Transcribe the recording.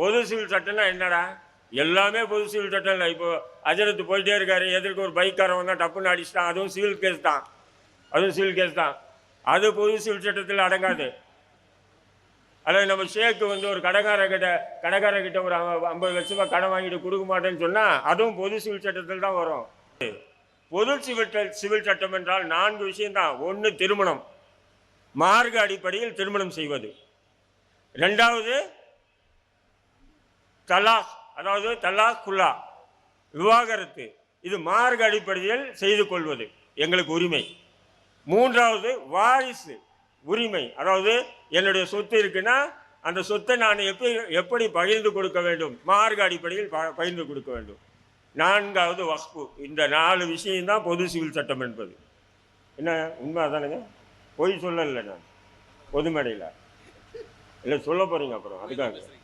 பொது சிவில் சட்டம்னா என்னடா? எல்லாமே பொது சிவில் சட்டம் இல்லை இப்போ அஜரத்து போயிட்டே இருக்காரு. எதிர்க்கு ஒரு பைக்காரன் வந்தால் டப்புன்னு அடிச்சிட்டான். அதுவும் சிவில் கேஸ் தான். அதுவும் சிவில் கேஸ் தான். அது பொது சிவில் சட்டத்தில் அடங்காது. அதாவது நம்ம ஷேக்கு வந்து ஒரு கடைக்காரர்கிட்ட கடைக்காரர்கிட்ட ஒரு ஐம்பது லட்ச ரூபாய் கடன் வாங்கிட்டு கொடுக்க மாட்டேன்னு சொன்னால் அதுவும் பொது சிவில் சட்டத்தில் தான் வரும். பொது சிவில் சிவில் சட்டம் என்றால் நான்கு விஷயம்தான். ஒன்று திருமணம். மார்க்க அடிப்படையில் திருமணம் செய்வது. ரெண்டாவது தலாஸ் அதாவது தலாஸ் குல்லா விவாகரத்து. இது மார்க்க அடிப்படையில் செய்து கொள்வது எங்களுக்கு உரிமை. மூன்றாவது வாரிசு உரிமை. அதாவது என்னுடைய சொத்து இருக்குன்னா அந்த சொத்தை நான் எப்படி எப்படி பகிர்ந்து கொடுக்க வேண்டும்? மார்க்க அடிப்படையில் ப- பகிர்ந்து கொடுக்க வேண்டும். நான்காவது வக்ஃபு. இந்த நாலு விஷயம்தான் பொது சிவில் சட்டம் என்பது. என்ன உண்மை அதானுங்க? பொய் சொல்லலை நான். பொதுமடையில். இல்லை சொல்ல போகிறீங்க அப்புறம் அதுக்காக.